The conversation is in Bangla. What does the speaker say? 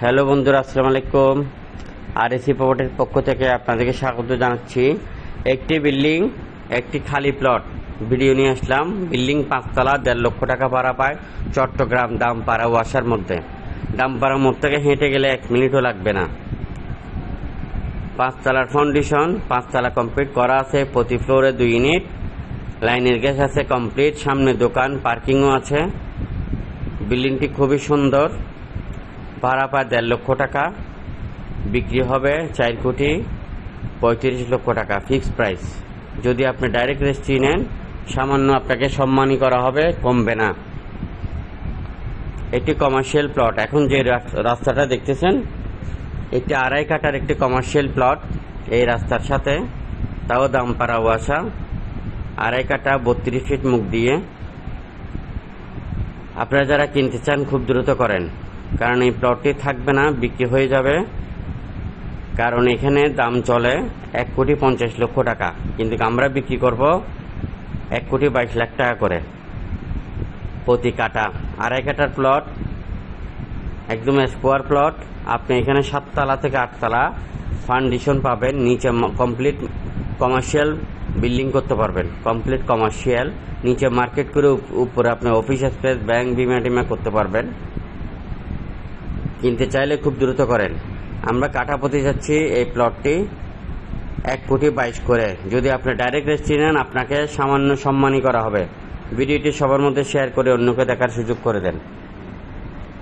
হ্যালো বন্ধুরা, আসসালামু আলাইকুম। আর এসি প্রপার্টির পক্ষ থেকে আপনাদেরকে স্বাগত জানাচ্ছি। একটি বিল্ডিং, একটি খালি প্লট ভিডিও নিয়ে আসলাম। বিল্ডিং পাঁচতলা, দেড় লক্ষ টাকা ভাড়া পায় চট্টগ্রাম দামপাড়া ওয়াসার মধ্যে। দামপাড়া মোড় থেকে হেঁটে গেলে এক মিনিটও লাগবে না। পাঁচতলার ফাউন্ডেশন পাঁচতলা কমপ্লিট করা আছে প্রতি ফ্লোরে দুই ইউনিট লাইনের গ্যাস আছে কমপ্লিট সামনে দোকান পার্কিংও আছে। বিল্ডিংটি খুবই সুন্দর। ভাড়া পায় দেড় লক্ষ টাকা, বিক্রি হবে চার কোটি পঁয়ত্রিশ লক্ষ টাকা ফিক্সড প্রাইস যদি আপনি ডাইরেক্ট রেজিস্ট্রি নেন, সামান্য আপনাকে সম্মানী করা হবে, কমবে না। একটি কমার্শিয়াল প্লট এখন যে রাস- রাস্তাটা দেখতেছেন, একটি আড়াই কাটার একটি কমার্শিয়াল প্লট এই রাস্তার সাথে। তাও দাম দামপাড়া ওয়াসা। আড়াই কাটা বত্রিশ ফিট মুখ দিয়ে। আপনারা যারা কিনতে চান, খুব দ্রুত করেন। কারণ এই প্লটটি থাকবে না, বিক্রি হয়ে যাবে। কারণ এখানে দাম চলে এক কোটি পঞ্চাশ লক্ষ টাকা। কিন্তু আমরা বিক্রি করব এক কোটি বাইশ লাখ টাকা করে প্রতি কাটা আড়াই কাটার প্লট একদম স্কোয়ার প্লট আপনি এখানে সাততলা থেকে আটতলা ফাউন্ডেশন পাবেন, নিচে কমপ্লিট কমার্শিয়াল বিল্ডিং করতে পারবেন। কমপ্লিট কমার্শিয়াল নিচে মার্কেট করে উপরে আপনি অফিস স্পেস ব্যাংক বিমা টিমা করতে পারবেন। কিনতে চাইলে খুব দ্রুত করেন। আমরা কাটা পথে যাচ্ছি এই প্লটটি এক কোটি বাইশ করে। যদি আপনি ডাইরেক্ট রেজিস্ট্রি নেন, আপনাকে সামান্য সম্মানই করা হবে। ভিডিওটি সবার মধ্যে শেয়ার করে অন্যকে দেখার সুযোগ করে দেন।